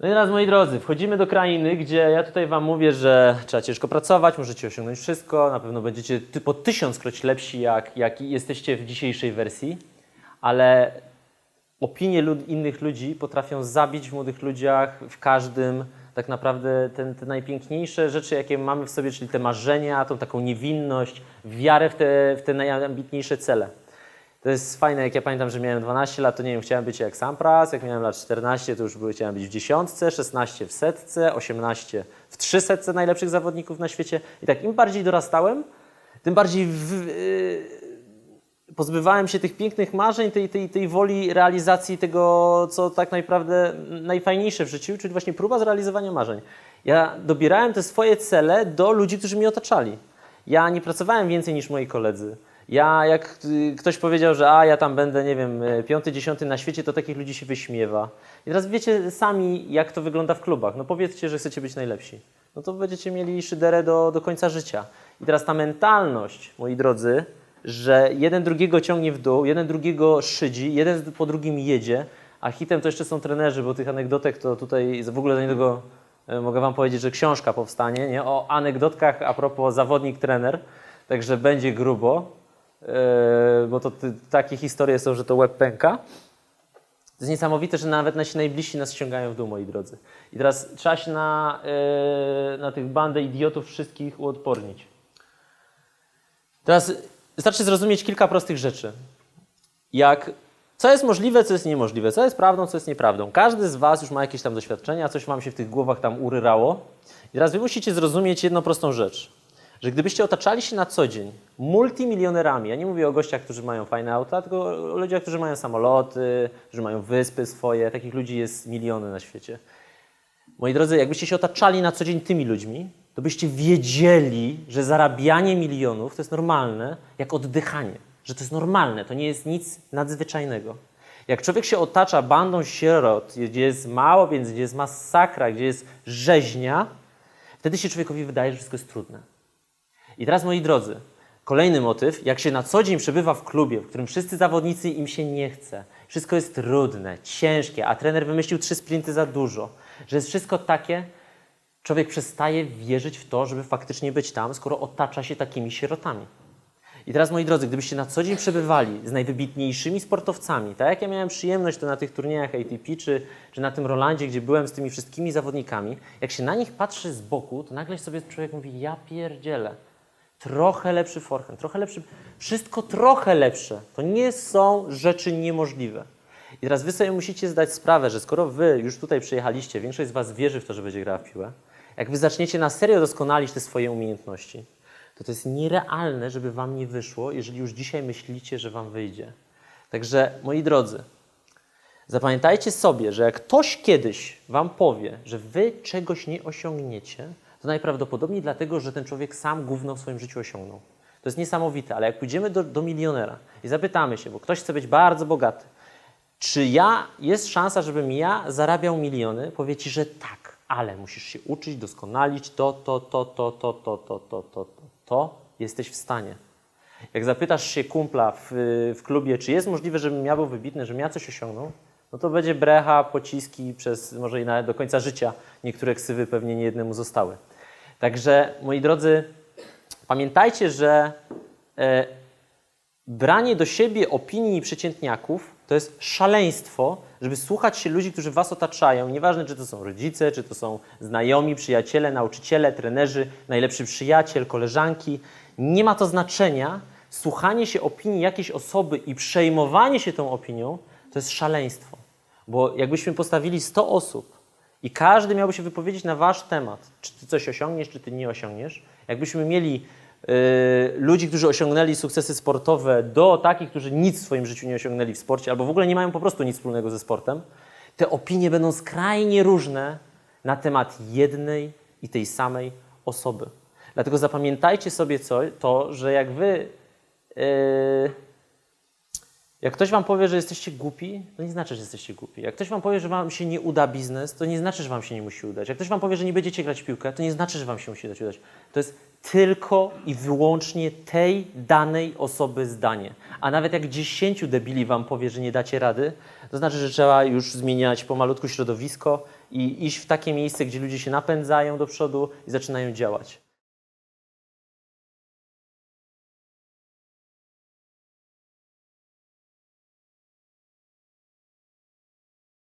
No i teraz, moi drodzy, wchodzimy do krainy, gdzie ja tutaj Wam mówię, że trzeba ciężko pracować, możecie osiągnąć wszystko, na pewno będziecie po tysiąckroć lepsi, jak, jak jesteście w dzisiejszej wersji, ale opinie lud, innych ludzi potrafią zabić w młodych ludziach, w każdym, tak naprawdę ten, te najpiękniejsze rzeczy, jakie mamy w sobie, czyli te marzenia, tą taką niewinność, wiarę w te, w te najambitniejsze cele. To jest fajne, jak ja pamiętam, że miałem 12 lat, to nie wiem, chciałem być jak Sampras, jak miałem lat 14, to już chciałem być w dziesiątce, 16 w setce, 18 w trzysetce najlepszych zawodników na świecie. I tak im bardziej dorastałem, tym bardziej w, yy, pozbywałem się tych pięknych marzeń, tej, tej, tej woli realizacji tego, co tak naprawdę najfajniejsze w życiu, czyli właśnie próba zrealizowania marzeń. Ja dobierałem te swoje cele do ludzi, którzy mnie otaczali. Ja nie pracowałem więcej niż moi koledzy. Ja, jak y, ktoś powiedział, że a ja tam będę, nie wiem, y, piąty, dziesiąty na świecie, to takich ludzi się wyśmiewa. I teraz wiecie sami, jak to wygląda w klubach. No powiedzcie, że chcecie być najlepsi. No to będziecie mieli szyderę do, do końca życia. I teraz ta mentalność, moi drodzy, że jeden drugiego ciągnie w dół, jeden drugiego szydzi, jeden po drugim jedzie, a hitem to jeszcze są trenerzy, bo tych anegdotek to tutaj w ogóle do niego e, mogę Wam powiedzieć, że książka powstanie nie? o anegdotkach a propos zawodnik-trener, także będzie grubo, bo to takie historie są, że to łeb pęka. To jest niesamowite, że nawet nasi najbliżsi nas ściągają w dół, moi drodzy. I teraz trzeba się na, e, na tych bandę idiotów wszystkich uodpornić. Teraz wystarczy zrozumieć kilka prostych rzeczy. Jak co jest możliwe, co jest niemożliwe, co jest prawdą, co jest nieprawdą. Każdy z Was już ma jakieś tam doświadczenia, coś Wam się w tych głowach tam uryrało. I teraz Wy musicie zrozumieć jedną prostą rzecz. Że gdybyście otaczali się na co dzień multimilionerami, ja nie mówię o gościach, którzy mają fajne auta, tylko o ludziach, którzy mają samoloty, którzy mają wyspy swoje, takich ludzi jest miliony na świecie. Moi drodzy, jakbyście się otaczali na co dzień tymi ludźmi, to byście wiedzieli, że zarabianie milionów to jest normalne, jak oddychanie. Że to jest normalne, to nie jest nic nadzwyczajnego. Jak człowiek się otacza bandą sierot, gdzie jest mało, więc gdzie jest masakra, gdzie jest rzeźnia, wtedy się człowiekowi wydaje, że wszystko jest trudne. I teraz, moi drodzy, kolejny motyw. Jak się na co dzień przebywa w klubie, w którym wszyscy zawodnicy im się nie chce, wszystko jest trudne, ciężkie, a trener wymyślił trzy sprinty za dużo, że jest wszystko takie, człowiek przestaje wierzyć w to, żeby faktycznie być tam, skoro otacza się takimi sierotami. I teraz, moi drodzy, gdybyście na co dzień przebywali z najwybitniejszymi sportowcami, tak jak ja miałem przyjemność to na tych turniejach ATP, czy, czy na tym Rolandzie, gdzie byłem z tymi wszystkimi zawodnikami, jak się na nich patrzy z boku, to nagle sobie człowiek mówi, ja pierdzielę, trochę lepszy forehand, trochę lepszy, wszystko trochę lepsze. To nie są rzeczy niemożliwe. I teraz wy sobie musicie zdać sprawę, że skoro wy już tutaj przyjechaliście, większość z was wierzy w to, że będzie grała w piłę, jak wy zaczniecie na serio doskonalić te swoje umiejętności, to to jest nierealne, żeby wam nie wyszło, jeżeli już dzisiaj myślicie, że wam wyjdzie. Także, moi drodzy, zapamiętajcie sobie, że jak ktoś kiedyś wam powie, że wy czegoś nie osiągniecie, to najprawdopodobniej dlatego, że ten człowiek sam gówno w swoim życiu osiągnął. To jest niesamowite, ale jak pójdziemy do, do milionera i zapytamy się, bo ktoś chce być bardzo bogaty, czy ja, jest szansa, żebym ja zarabiał miliony? Powie ci, że tak, ale musisz się uczyć, doskonalić to, to, to, to, to, to, to, to, to, to, to jesteś w stanie. Jak zapytasz się kumpla w, w klubie, czy jest możliwe, żebym ja był wybitny, żebym ja coś osiągnął, no to będzie brecha, pociski przez może i nawet do końca życia. Niektóre ksywy pewnie nie jednemu zostały. Także, moi drodzy, pamiętajcie, że e, branie do siebie opinii przeciętniaków to jest szaleństwo, żeby słuchać się ludzi, którzy was otaczają. Nieważne, czy to są rodzice, czy to są znajomi, przyjaciele, nauczyciele, trenerzy, najlepszy przyjaciel, koleżanki. Nie ma to znaczenia. Słuchanie się opinii jakiejś osoby i przejmowanie się tą opinią to jest szaleństwo. Bo jakbyśmy postawili 100 osób i każdy miałby się wypowiedzieć na wasz temat, czy ty coś osiągniesz, czy ty nie osiągniesz, jakbyśmy mieli y, ludzi, którzy osiągnęli sukcesy sportowe, do takich, którzy nic w swoim życiu nie osiągnęli w sporcie, albo w ogóle nie mają po prostu nic wspólnego ze sportem, te opinie będą skrajnie różne na temat jednej i tej samej osoby. Dlatego zapamiętajcie sobie co, to, że jak wy. y, jak ktoś wam powie, że jesteście głupi, to nie znaczy, że jesteście głupi. Jak ktoś wam powie, że wam się nie uda biznes, to nie znaczy, że wam się nie musi udać. Jak ktoś wam powie, że nie będziecie grać w piłkę, to nie znaczy, że wam się musi dać udać. To jest tylko i wyłącznie tej danej osoby zdanie. A nawet jak dziesięciu debili wam powie, że nie dacie rady, to znaczy, że trzeba już zmieniać pomalutku środowisko i iść w takie miejsce, gdzie ludzie się napędzają do przodu i zaczynają działać.